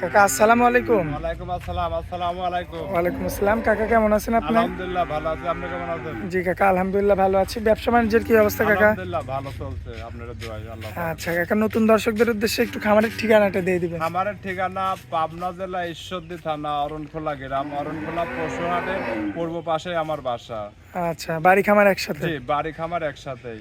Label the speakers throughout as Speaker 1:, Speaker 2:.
Speaker 1: কাকা আসসালামু আলাইকুম।
Speaker 2: ওয়ালাইকুম আসসালাম আসসালামু আলাইকুম।
Speaker 1: ওয়ালাইকুম আসসালাম। কাকা কেমন আছেন আপনি?
Speaker 2: আলহামদুলিল্লাহ ভালো আছি আপনি কেমন আছেন?
Speaker 1: জি কাকা আলহামদুলিল্লাহ ভালো আছি। ব্যবসা বাণিজ্যের কি অবস্থা কাকা?
Speaker 2: আলহামদুলিল্লাহ ভালো চলছে আপনার দোয়াই আল্লাহ
Speaker 1: আচ্ছা কাকা নতুন দর্শকদের উদ্দেশ্যে একটু খামারের ঠিকানাটা দিয়ে দিবেন।
Speaker 2: আমার ঠিকানা পাবনা জেলা ঈশ্বরদী থানা অরণখোলা গ্রাম। অরণখোলা পশুহাটের পূর্ব পাশে আমার বাসা।
Speaker 1: আচ্ছা বাড়ি খামার একসাথে?
Speaker 2: জি বাড়ি খামার একসাথেই।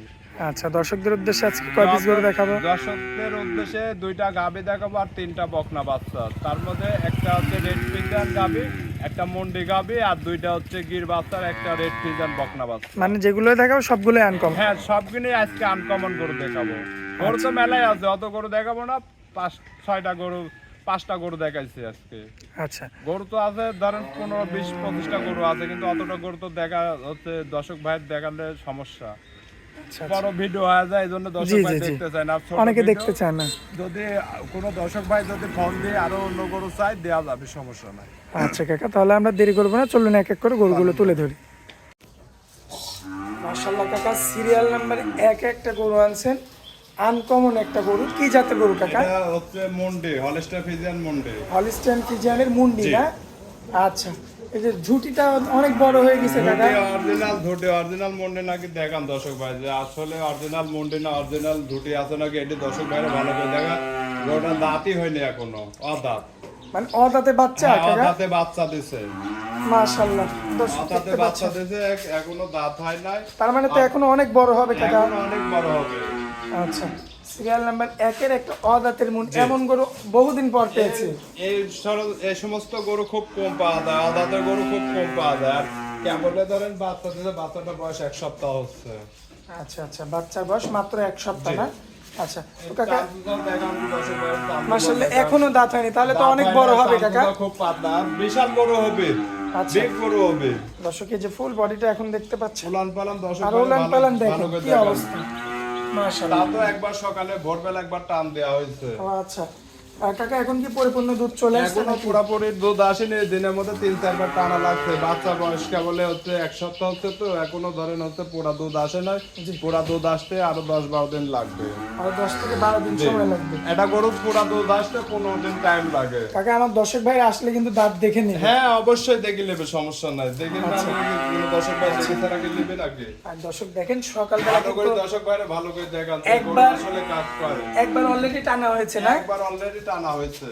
Speaker 1: আচ্ছা দর্শকদের উদ্দেশ্যে আজকে কয় পিস করে দেখাবো?
Speaker 2: দর্শকদের উদ্দেশ্যে দুইটা গাবি দেখাবো আর তিনটা বকনা বাচ্চা। তার মধ্যে একটা হচ্ছে রেড ফিজান গাবি একটা মন্ডি গাবি আর দুইটা হচ্ছে গির বাচ্চার একটা রেড ফিজান বকনা বাচ্চা।
Speaker 1: মানে যেগুলো দেখাবো সবগুলোই আনকম
Speaker 2: হ্যাঁ সবগুলোই আজকে আনকমন গরু দেখাবো। গরু তো মেলায় আছে অত গরু দেখাবো না পাঁচ ছয়টা গরু পাঁচটা গরু দেখাইছি আজকে।
Speaker 1: আচ্ছা।
Speaker 2: গরু তো আছে ধরেন পনেরো বিশ পঁচিশটা গরু আছে কিন্তু অতটা গরু তো দেখা হচ্ছে দর্শক ভাইয়ের দেখালে সমস্যা।
Speaker 1: আচ্ছা
Speaker 2: বড় ভিডিও হয়ে যায় এই জন্য দর্শক ভাই। দেখতে চায় না।
Speaker 1: অনেকে দেখতে চায় না।
Speaker 2: যদি কোনো দর্শক ভাই যদি ফোন দিয়ে আরও অন্য গরু চাই দেওয়া যাবে সমস্যা নাই।
Speaker 1: আচ্ছা কাকা তাহলে আমরা দেরি করব না চলুন এক এক করে গরুগুলো তুলে ধরি। মার্শাল্লাহ কাকা সিরিয়াল নাম্বার এক একটা গরু আনছেন। আনকমন একটা গরু কি জাতের গরু কাকা?
Speaker 2: হচ্ছে মন্ডে হলস্টার ফিজিয়ান মন্ডে।
Speaker 1: হলিস্টাইন ফিজিয়ানের মুন্ডি। না? আচ্ছা। এই যে ঝুটিটা অনেক বড় হয়ে গেছে
Speaker 2: অরিজিনাল মন্ডে নাকি দেখান দর্শক ভাই। যে আসলে অরিজিনাল মন্ডে না অরিজিনাল ধুটি আছে নাকি এটি দর্শক ভাইরা ভালো করে দেখা। ওটা দাঁতই হয়নি এখনও অদাঁত।
Speaker 1: মানে অদাতে বাচ্চা
Speaker 2: হ্যাঁ, অদাঁতে বাচ্চা দিছে।
Speaker 1: মাশাআল্লাহ
Speaker 2: অদাঁতে বাচ্চা দিছে এখনও দাঁত হয় নাই।
Speaker 1: তার মানে তো এখনও অনেক বড় হবে কাকা।
Speaker 2: অনেক বড় হবে।
Speaker 1: আচ্ছা। সিরিয়াল নাম্বার একের একটা অদাতের মুন্ডি এমন গরু বহুদিন পর পেয়েছি।
Speaker 2: এই এই সমস্ত গরু খুব কম পাওয়া যায় আদাতের গরু খুব কম পাওয়া যায়। আর কেবলে ধরেন বাচ্চা দিতে বাচ্চাটা বয়স এক সপ্তাহ হচ্ছে।
Speaker 1: আচ্ছা আচ্ছা বাচ্চার বয়স মাত্র এক সপ্তাহ না? আচ্ছা কাকা
Speaker 2: দর্শক
Speaker 1: মাশাআল্লাহ এখনও দাঁত হয়নি তাহলে তো অনেক বড় হবে কাকা।
Speaker 2: খুব পাতলা বিশাল বড় হবে
Speaker 1: আচ্ছা।
Speaker 2: বড় হবে।
Speaker 1: দর্শক যে ফুল বডিটা এখন দেখতে পাচ্ছেন
Speaker 2: উলান পালান দর্শক
Speaker 1: আর পালান দেখেন কি অবস্থা।
Speaker 2: তা তো একবার সকালে ভোরবেলা একবার টান দেওয়া হয়েছে।
Speaker 1: আচ্ছা। কাকা এখন কি পরিপূর্ণ দুধ চলে আসছে নাকি?
Speaker 2: পুরাপুরি দুধ আসেনি দিনের মধ্যে তিন চারবার টানা লাগছে। বাচ্চা বয়স কেবলে হচ্ছে এক সপ্তাহ হচ্ছে তো এখনও ধরেন হচ্ছে পুরা দুধ আসে না পুরা দুধ আসতে আরও দশ বারো দিন লাগবে।
Speaker 1: আর দশ থেকে বারো দিন সময় লাগবে।
Speaker 2: এটা গরু পুরা দুধ আসতে পনেরো দিন টাইম লাগে।
Speaker 1: কাকা আমার দর্শক ভাই আসলে কিন্তু দাঁত দেখে নিবে।
Speaker 2: হ্যাঁ অবশ্যই দেখে নেবে সমস্যা নাই। দেখে না
Speaker 1: আচ্ছা।
Speaker 2: নিলে দর্শক ভাই দেখে ছাড়া কি নেবে নাকি?
Speaker 1: আর দর্শক দেখেন সকালবেলা
Speaker 2: ভালো করে দর্শক ভাইরে ভালো করে দেখান।
Speaker 1: একবার-
Speaker 2: আসলে কাজ করে।
Speaker 1: একবার অলরেডি টানা হয়েছে না?
Speaker 2: একবার অলরেডি টানা হয়েছে।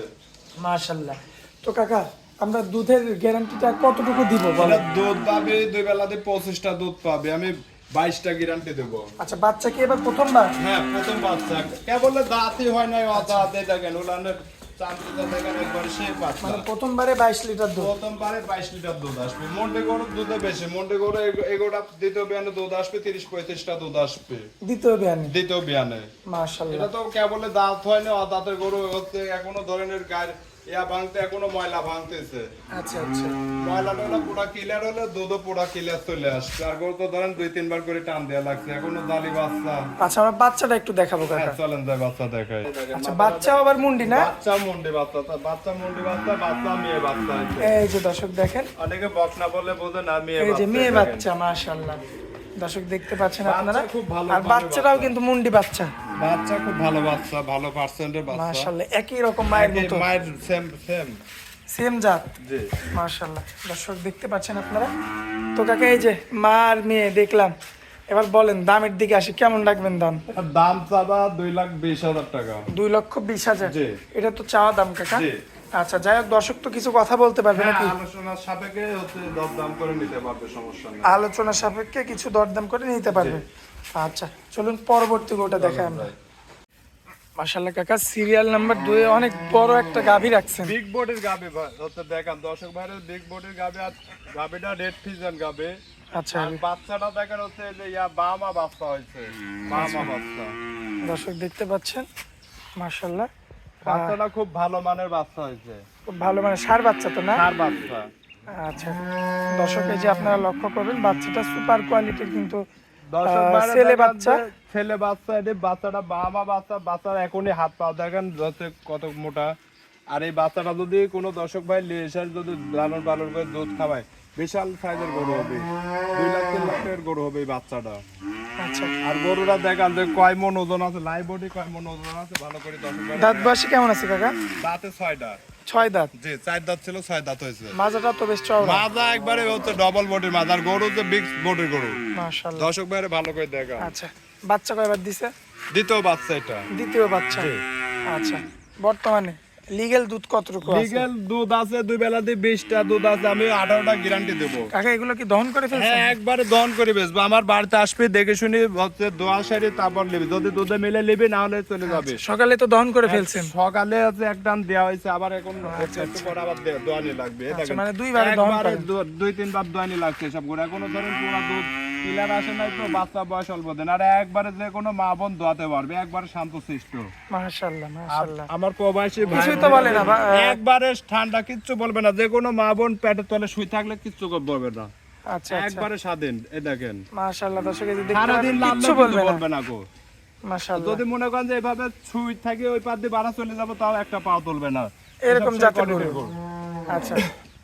Speaker 1: মাশাল্লাহ। তো কাকা আমরা দুধের গ্যারান্টিটা কতটুকু দিব বলেন?
Speaker 2: দুধ পাবে দুই বেলাতে পঁচিশটা দুধ পাবে আমি বাইশটা গ্যারান্টি দেবো।
Speaker 1: আচ্ছা বাচ্চা কি এবার প্রথমবার?
Speaker 2: হ্যাঁ প্রথম বাচ্চা। কেবল দাঁতই হয় নাই অদাঁতে দেখেন উলানের
Speaker 1: মানে প্রথমবারে বাইশ লিটার দুধ।
Speaker 2: প্রথমবারে বাইশ লিটার দুধ আসবে। মন্ডে গরুর দুধে বেশি। মন্ডে গরু এগোটা দ্বিতীয় বিয়ানে দুধ আসবে তিরিশ পঁয়ত্রিশটা দুধ আসবে।
Speaker 1: দ্বিতীয় বিয়ানে?
Speaker 2: দ্বিতীয় বিয়ানে।
Speaker 1: মাশাল্লাহ
Speaker 2: এটা তো কেবল দাঁত হয়নি না দাঁতের গরু হচ্ছে এখনও ধরনের গায়ের ইয়া ভাঙতে এখনও ময়লা ভাঙতেছে।
Speaker 1: আচ্ছা আচ্ছা।
Speaker 2: ময়লা টয়লা পুরা ক্লিয়ার হলে দুধও পুরা ক্লিয়ার চলে আসবে আর গরু তো ধরেন দুই তিনবার করে টান দেওয়া লাগছে। এখনও দালি বাচ্চা।
Speaker 1: আচ্ছা আমরা বাচ্চাটা একটু দেখাবো কাকা।
Speaker 2: হ্যাঁ চলেন যায় বাচ্চা দেখাই।
Speaker 1: আচ্ছা বাচ্চা আবার মুন্ডি না?
Speaker 2: বাচ্চা মুন্ডি বাচ্চা বাচ্চা মুন্ডি বাচ্চা বাচ্চা মেয়ে বাচ্চা
Speaker 1: এই যে দর্শক দেখেন।
Speaker 2: অনেকে বকনা বলে বোঝে না মেয়ে
Speaker 1: এই যে
Speaker 2: বাচ্চা।
Speaker 1: মেয়ে বাচ্চা মাশাল্লাহ দর্শক দেখতে পাচ্ছেন আপনারা।
Speaker 2: খুব ভালো
Speaker 1: আর বাচ্চাটাও কিন্তু মুন্ডি বাচ্চা।
Speaker 2: বাচ্চা খুব ভালো বাচ্চা ভালো পার্সেন্টের বাচ্চা।
Speaker 1: মাশাল্লাহ একই রকম মায়ের মতো।
Speaker 2: মায়ের সেম সেম
Speaker 1: সেম জাত।
Speaker 2: জি।
Speaker 1: মাশাল্লাহ দর্শক দেখতে পাচ্ছেন আপনারা? তো কাকা এই যে মা আর মেয়ে দেখলাম। এবার বলেন দামের দিকে আসি কেমন রাখবেন দাম?
Speaker 2: দাম চাবা দুই লাখ বিশ হাজার টাকা।
Speaker 1: দুই লক্ষ বিশ হাজার।
Speaker 2: জি।
Speaker 1: এটা তো চাওয়া দাম কাকা।
Speaker 2: জি।
Speaker 1: আচ্ছা যাই হোক দর্শক তো কিছু কথা বলতে পারবে
Speaker 2: হ্যাঁ
Speaker 1: নাকি?
Speaker 2: আলোচনার সাপেক্ষে হচ্ছে দর দাম করে নিতে পারবে সমস্যা নেই।
Speaker 1: আলোচনা সাপেক্ষে কিছু দরদাম করে নিতে পারবে? আচ্ছা চলুন পরবর্তী গোটা দেখাই আমরা। মাশাল্লাহ কাকা সিরিয়াল নাম্বার দুয়ে অনেক বড় একটা গাভী রাখছেন।
Speaker 2: বিগ বোর্ডের গাবে হচ্ছে দেখান দর্শক ভাইয়ের বিগ বোর্ডের গাবে আর গাবিটা রেড ফিজন গাবে
Speaker 1: আচ্ছা।
Speaker 2: আর বাচ্চাটা দেখেন হচ্ছে এই যে ইয়া বামা বাচ্চা হয়েছে। বামা বাচ্চা।
Speaker 1: দর্শক দেখতে পাচ্ছেন মাশাল্লাহ
Speaker 2: বাচ্চাটা খুব ভালো মানের বাচ্চা হয়েছে।
Speaker 1: খুব ভালো মানে সার বাচ্চা তো না?
Speaker 2: আর বাচ্চা।
Speaker 1: আচ্ছা। দর্শক এই যে আপনারা লক্ষ্য করবেন বাচ্চাটা সুপার কোয়ালিটির কিন্তু ছেলে বাচ্চা।
Speaker 2: ছেলে বাচ্চা এটি বাচ্চাটা বামা বাচ্চা বাচ্চার এখনই হাত পা। দেখেন কত মোটা। আর এই বাচ্চাটা যদি কোনো দর্শক ভাই নিয়ে এসে যদি লালন পালন করে দুধ খাওয়ায় বিশাল সাইজের গরু হবে। দুই লাখ তিন লাখ টাকার গরু হবে এই বাচ্চাটা। আর গরুরা দেখান যে কয় মন ওজন আছে লাইভ বডি কয় মন ওজন আছে ভালো করে দর্শক
Speaker 1: দাঁত বয়সে কেমন আছে কাকা?
Speaker 2: দাঁতে ছয়টা
Speaker 1: ছয় দাঁত?
Speaker 2: জি চার দাঁত ছিল ছয় দাঁত হয়েছে।
Speaker 1: মাজাটা তো বেশ চওড়া।
Speaker 2: মাজা একবারে হচ্ছে ডবল বডির মাজা আর গরু যে বিগ বডির গরু।
Speaker 1: মাশাআল্লাহ।
Speaker 2: দর্শক ভাইরে ভালো করে দেখা
Speaker 1: আচ্ছা বাচ্চা কয়বার দিছে?
Speaker 2: দ্বিতীয় বাচ্চা এটা।
Speaker 1: দ্বিতীয় বাচ্চা। আচ্ছা বর্তমানে? লিগেল দুধ কতটুকু আছে?
Speaker 2: লিগেল দুধ আছে দুই বেলা দিয়ে বিশটা দুধ আছে আমি আঠারোটা গ্যারান্টি দেবো।
Speaker 1: কাকা এগুলো কি দহন করে ফেলছেন?
Speaker 2: হ্যাঁ একবারে দহন করে বেসবো আমার বাড়িতে আসবে দেখে শুনি হচ্ছে দোয়া সারি তারপর নিবি। যদি দুধে মিলে নিবি না হলে চলে যাবে।
Speaker 1: সকালে তো দহন করে ফেলছেন।
Speaker 2: সকালে হচ্ছে এক টান দেওয়া হয়েছে আবার এখন একটু পর আবার দোয়ানি লাগবে।
Speaker 1: আচ্ছা। মানে দুইবারে দহন
Speaker 2: একবারে
Speaker 1: করেন।
Speaker 2: দু- দুই তিনবার দোয়ানি লাগছে সব করে এখনও ধরেন পুরো দুধ কিলার আসে নাই তো বাচ্চা বয়স অল্প দিন। আর একবারে যে কোনো মা বোন দোয়াতে পারবে একবারে শান্ত সৃষ্ট।
Speaker 1: মাশাআল্লাহ মাশাআল্লাহ
Speaker 2: আমার প্রবাসী ভাই
Speaker 1: কিছুই তো বলে না,
Speaker 2: একবারে ঠান্ডা কিচ্ছু বলবে না। যে কোনো মা বোন পেটের তলে শুই থাকলে কিচ্ছু বলবে না।
Speaker 1: আচ্ছা আচ্ছা।
Speaker 2: একবারে স্বাধীন এ দেখেন।
Speaker 1: মাশাআল্লাহ দর্শক এই দেখতে
Speaker 2: সারাদিন
Speaker 1: কিচ্ছু বলবে না।
Speaker 2: গো।
Speaker 1: মাশাআল্লাহ
Speaker 2: যদি মনে করেন যে এভাবে ছুই থাকে ওই পার দিয়ে বাড়া চলে যাব তাও একটা পাও তুলবে না।
Speaker 1: এরকম
Speaker 2: এসব
Speaker 1: জাতের গরু। আচ্ছা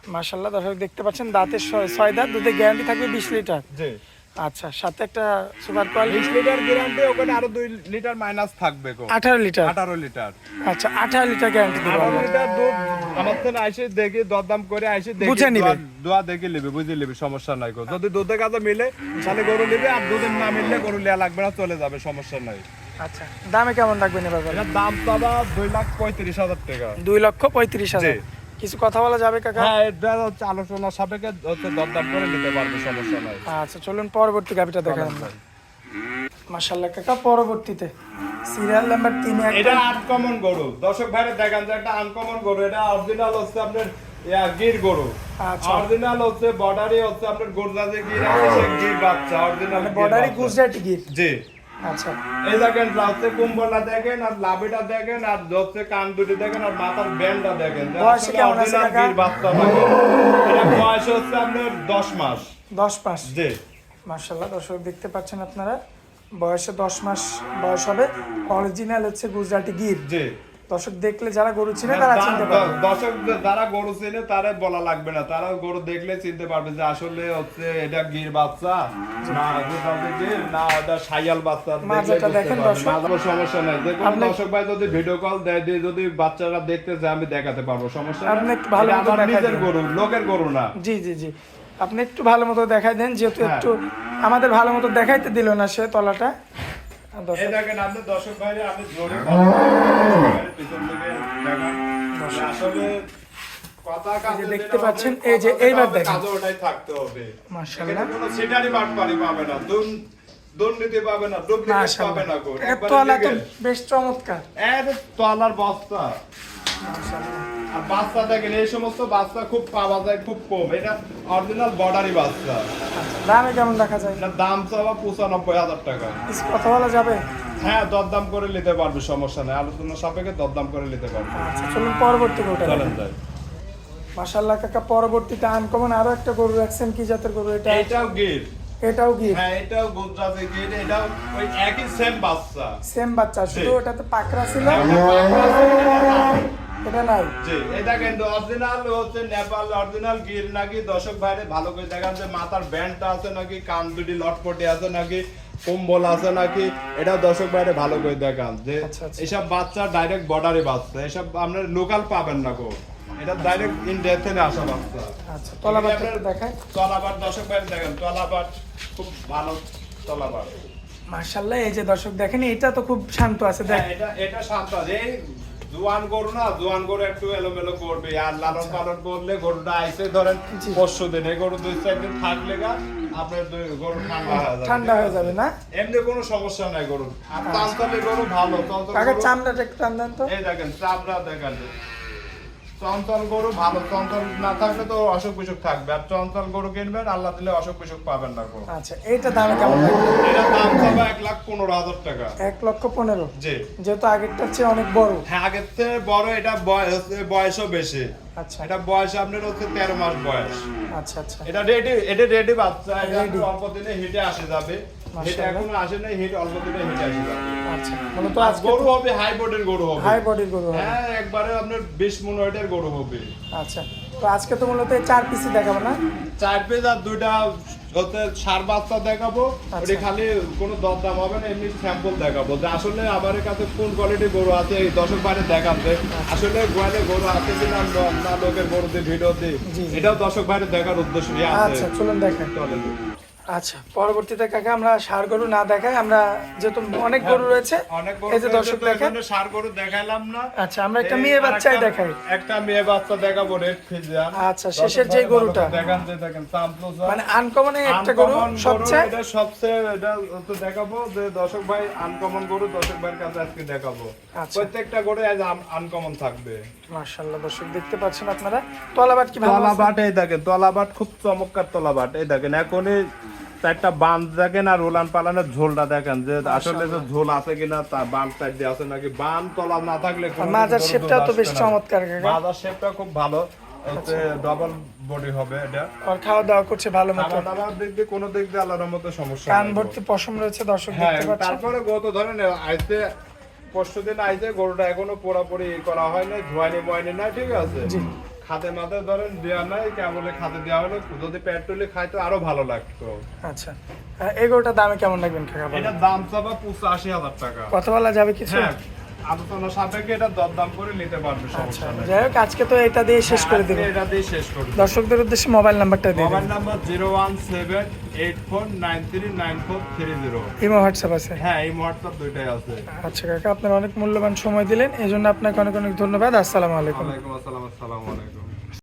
Speaker 1: মাশাআল্লাহ দর্শক দেখতে পাচ্ছেন দাঁতের ছয়- দাঁত দুধে গ্যারান্টি থাকবে বিশ লিটার।
Speaker 2: জি।
Speaker 1: আচ্ছা সাথে একটা সুপার কোয়ালিটি
Speaker 2: বিশ লিটার গ্যারান্টি ওখানে আরও দুই লিটার মাইনাস থাকবে গো
Speaker 1: আঠারো লিটার
Speaker 2: আঠারো লিটার
Speaker 1: আচ্ছা আঠারো লিটার গ্যারান্টি দেবো
Speaker 2: আঠারো
Speaker 1: আমরা।
Speaker 2: লিটার দুধ আমার থেকে আইসে দেখে দরদাম করে আইসে দেখে
Speaker 1: বুঝে নিবে।
Speaker 2: দোয়া- দেখে নিবে বুঝে নিবে সমস্যা নাই গো যদি দুধের কাছে মিলে তাহলে গরু নিবে আর দুধের না মিললে গরু লিয়া লাগবে না চলে যাবে সমস্যা নাই
Speaker 1: আচ্ছা দামে কেমন রাখবেন এবার?
Speaker 2: দাম পাবা দুই লাখ পঁয়ত্রিশ হাজার টাকা
Speaker 1: দুই লক্ষ পঁয়ত্রিশ হাজার
Speaker 2: জি।
Speaker 1: কিছু কথা বলা যাবে কাকা?
Speaker 2: হ্যাঁ এটা হচ্ছে আলোচনা সাপেক্ষে হচ্ছে দরদাম করে নিতে পারবে সমস্যা নাই।
Speaker 1: আচ্ছা চলুন পরবর্তী গাভিটা দেখান আমরা। মাশাল্লাহ কাকা পরবর্তীতে। সিরিয়াল নাম্বার তিনে
Speaker 2: এটা
Speaker 1: একটা
Speaker 2: আনকমন গরু। দর্শক ভাইরে দেখান যে একটা আনকমন গরু। এটা অরিজিনাল হচ্ছে আপনার ইয়া, গির গরু।
Speaker 1: আচ্ছা।
Speaker 2: অরিজিনাল হচ্ছে বর্ডারি হচ্ছে আপনার গোরজাজে গির আছে গির বাচ্চা অরিজিনাল
Speaker 1: মানে বর্ডারি গুজরাটি গির?
Speaker 2: জি।
Speaker 1: আচ্ছা।
Speaker 2: এই দেখেন হচ্ছে কুম্বলা দেখেন আর লাভিটা দেখেন আর হচ্ছে কান দুটি দেখেন আর মাথার ব্যান্ডটা দেখেন।
Speaker 1: বয়স কেমন আছে কাকা?
Speaker 2: বাচ্চা থাকে এটা বয়স হচ্ছে আপনার দশ মাস।
Speaker 1: দশ মাস?
Speaker 2: জি।
Speaker 1: মাশাআল্লাহ দর্শক দেখতে পাচ্ছেন আপনারা বয়সে দশ মাস বয়স হবে। অরিজিনাল হচ্ছে গুজরাটি গির।
Speaker 2: জি।
Speaker 1: দর্শক দেখলে যারা গরু চিনে তারা চিনতে পারবে।
Speaker 2: দর্শক যারা গরু চেনে তারা বলা লাগবে না। তারা গরু দেখলে চিনতে পারবে যে আসলে হচ্ছে এটা গির বাচ্চা না না এটা সাইয়াল বাচ্চা
Speaker 1: দেখেন
Speaker 2: সমস্যা নাই। দর্শক ভাই যদি ভিডিও কল দেয় দিয়ে যদি বাচ্চারা দেখতে চায় আমি দেখাতে পারব। সমস্যা
Speaker 1: আপনি ভালো
Speaker 2: আমার নিজের গরু লোকের গরু না।
Speaker 1: জি জি জি। আপনি একটু ভালো মতো দেখাই দেন যেহেতু
Speaker 2: হ্যাঁ।
Speaker 1: একটু আমাদের ভালো মতো দেখাইতে দিল না সে তলাটা।
Speaker 2: এই দেখেন আপনি দর্শক ভাইরে আপনি জোরে কথা বলেন, পিছন থেকে দেখান। আসলে
Speaker 1: দেখতে পাচ্ছেন, এই যে এইবার দেখেন।
Speaker 2: থাকতে হবে।
Speaker 1: মাশাআল্লাহ।
Speaker 2: পাবে না দুর্নীতি পাবে না ডুপ্লিকেট পাবে না গো।
Speaker 1: মাশাআল্লাহ
Speaker 2: একবারে
Speaker 1: তো বেশ চমৎকার।
Speaker 2: এর তলার বস্তা।
Speaker 1: মাশাআল্লাহ।
Speaker 2: আর বাচ্চা দেখেন এই সমস্ত বাচ্চা খুব পাওয়া যায় খুব কম। এটা অরিজিনাল বর্ডারি বাচ্চা।
Speaker 1: দামে কেমন দেখা যায়?
Speaker 2: এটার দাম চাওয়া পঁচানব্বই হাজার টাকা।
Speaker 1: কথা বলা যাবে?
Speaker 2: হ্যাঁ দরদাম করে নিতে পারবে সমস্যা নেই। আলোচনা সাপেক্ষে দরদাম করে নিতে পারবে।
Speaker 1: আচ্ছা চলুন পরবর্তী গরুটা
Speaker 2: চলেন যাই।
Speaker 1: মাশাআল্লাহ কাকা পরবর্তীতে আনকমন আরও একটা গরু রাখছেন। কি জাতের গরু এটা?
Speaker 2: এটাও গির।
Speaker 1: এটাও গির?
Speaker 2: হ্যাঁ এটাও গুজরাটি গির। এটাও ওই একই সেম বাচ্চা।
Speaker 1: সেম বাচ্চা শুধু। ওটাতে পাকড়া ছিল।
Speaker 2: এটা
Speaker 1: নাই।
Speaker 2: জি এটা কিন্তু অরিজিনাল হচ্ছে নেপাল অরিজিনাল গির নাকি? দর্শক বাইরে ভালো করে দেখান যে মাথার ব্যান্ডটা আছে নাকি কান দুটি লটপটে আছে নাকি কম্বল আছে নাকি? এটা দর্শক বাইরে ভালো করে দেখান যে
Speaker 1: আচ্ছা, আচ্ছা।
Speaker 2: এসব বাচ্চা ডাইরেক্ট বর্ডারে বাচ্চা এসব আপনার লোকাল পাবেন না গো। এটা ডাইরেক্ট ইন্ডিয়া থেকে আসা বাচ্চা।
Speaker 1: আচ্ছা তলাবারটা একটু দেখায়
Speaker 2: তলাবার দর্শক বাইরে দেখেন তলাবার খুব ভালো তলাবার
Speaker 1: মাশাআল্লাহ এই যে দর্শক দেখেন এটা তো খুব শান্ত আছে দেখ।
Speaker 2: হ্যাঁ, এটা এটা শান্ত আছে। জোয়ান গরু না জোয়ান গরু একটু এলোমেলো করবে। আর লালন পালন করলে গরুটা আইসে ধরেন। পরশু দিন এই গরু দুই চার দিন থাকলে গা আপনার গরু ঠান্ডা হয়ে যাবে।
Speaker 1: ঠান্ডা হয়ে যাবে না?
Speaker 2: এমনি কোনো সমস্যা নাই গরু। আর চঞ্চলে গরু ভালো
Speaker 1: কাকা
Speaker 2: গরু-
Speaker 1: চামড়াটা একটু টান দেন তো।
Speaker 2: এই দেখেন চামড়া দেখেন। চঞ্চল গরু ভালো চঞ্চল না থাকলে তো অসুখ বিসুখ থাকবে। আর চঞ্চল গরু কিনবেন আল্লাহ দিলে অসুখ বিসুখ পাবেন না গরু
Speaker 1: আচ্ছা এইটা দামে কেমন?
Speaker 2: এটার দাম পাবে এক লাখ পনেরো হাজার টাকা।
Speaker 1: এক লক্ষ পনেরো?
Speaker 2: জি।
Speaker 1: যেহেতু আগেরটার চেয়ে অনেক বড়।
Speaker 2: হ্যাঁ আগের থেকে বড় এটা বয়স বয়সও বেশি।
Speaker 1: আচ্ছা।
Speaker 2: এটা বয়স আপনার হচ্ছে তেরো মাস বয়স।
Speaker 1: আচ্ছা আচ্ছা।
Speaker 2: এটা রেডি এটা রেডি বাচ্চা এটা অল্প দিনে হিটে আসে যাবে। এখনও আসে নাই অল্প
Speaker 1: আচ্ছা মূলত
Speaker 2: গরু হবে হাই বোর্ডের গরু হবে।
Speaker 1: হাই বডির গরু হবে।
Speaker 2: হ্যাঁ একবারে আপনার বিশ মিনিটের গরু হবে।
Speaker 1: আচ্ছা তো আজকে তো মূলত চার পিসি দেখাবো না?
Speaker 2: চার পিস আর দুইটা সার বাচ্চা দেখাবো
Speaker 1: আচ্ছা।
Speaker 2: ওটি খালি কোনো দরদাম হবে না এমনি স্যাম্পল দেখাবো। যে আসলে আমার কাছে কোন কোয়ালিটি গরু আছে এই দশক বাইরে দেখাতে আসলে গোয়ালে গরু আছে না লোকের গরুতে ভিডিওতে। এটাও দর্শক বাইরে দেখার উদ্দেশ্য নিয়ে আছে
Speaker 1: চলুন দেখেন
Speaker 2: চলেন।
Speaker 1: আচ্ছা পরবর্তীতে কাকা আমরা সার গরু না দেখাই আমরা যেহেতু অনেক গরু রয়েছে
Speaker 2: অনেক
Speaker 1: এই যে দর্শক দেখেন।
Speaker 2: সার গরু দেখাইলাম না।
Speaker 1: আচ্ছা আমরা একটা মেয়ে বাচ্চাই দেখাই।
Speaker 2: একটা মেয়ে বাচ্চা দেখাবো রেড ফিজিয়ান
Speaker 1: আচ্ছা, শেষের যে গরুটা।
Speaker 2: দেখান যে দেখেন
Speaker 1: মানে আনকমন একটা গরু সবচেয়ে
Speaker 2: এটা সবচেয়ে এটা তো দেখাবো যে দর্শক ভাই আনকমন গরু দর্শক ভাইয়ের কাছে আজকে দেখাবো।
Speaker 1: আচ্ছা।
Speaker 2: প্রত্যেকটা গরু আজ আনকমন থাকবে।
Speaker 1: মাশাআল্লাহ দর্শক দেখতে পাচ্ছেন আপনারা। তলাবাট কি ভালো
Speaker 2: তলাবাট এই দেখেন তলাবাট খুব চমৎকার তলাবাট। এই দেখেন এখনই বাঁধ দেখেন আর উলান পালানের ঝোলটা দেখেন যে আসলে যে ঝোল আছে কিনা সাইড দিয়ে আছে নাকি বাঁধ তলা না থাকলে
Speaker 1: মাজার তো বেশ চমৎকার
Speaker 2: মাজার শেপটা খুব ভালো। হচ্ছে ডবল বডি হবে এটা।
Speaker 1: আর খাওয়া দাওয়া করছে ভালো মতো।
Speaker 2: খাওয়া দিক দিয়ে কোনো দিক দিয়ে আল্লাহর মতো সমস্যা
Speaker 1: কান ভর্তি পশম রয়েছে দর্শক
Speaker 2: হ্যাঁ
Speaker 1: দেখতে পাচ্ছেন।
Speaker 2: তারপরে গত ধরেন আইতে পরশু দিন আইতে গরুটা এখনও পোড়াপড়ি করা হয় নাই ধোয়ানি ময়নি নাই ঠিক আছে?
Speaker 1: জি।
Speaker 2: খাতে মাতে ধরেন দেওয়া নাই কেবলে খাতে দেওয়া হলো? যদি পেট্রোলে খাইতো আরও ভালো লাগতো।
Speaker 1: আচ্ছা। এগোটা দামে কেমন লাগবেন কাকা
Speaker 2: এটা দাম চাবা পঁচাশি হাজার টাকা।
Speaker 1: কথা বলা যাবে কিছু?
Speaker 2: হ্যাঁ আলোচনা সাপেক্ষে এটা দরদাম করে নিতে পারবে
Speaker 1: আচ্ছা
Speaker 2: সমস্যা নেই।
Speaker 1: যাই হোক আজকে তো এটা দিয়ে শেষ করে
Speaker 2: আজকে
Speaker 1: দেবো।
Speaker 2: এটা দিয়ে শেষ করে
Speaker 1: দর্শকদের উদ্দেশ্যে মোবাইল নাম্বারটা দিয়ে
Speaker 2: mobile number zero one seven eight four nine three nine four three zero.
Speaker 1: Imo WhatsApp আছে?
Speaker 2: হ্যাঁ ইমো হোয়াটসঅ্যাপ দুইটাই আছে।
Speaker 1: আচ্ছা কাকা আপনার অনেক মূল্যবান সময় দিলেন এই জন্য আপনাকে অনেক অনেক ধন্যবাদ। আসসালামু আলাইকুম।
Speaker 2: ওয়ালাইকুম আসসালাম আসসালামু আলাইকুম।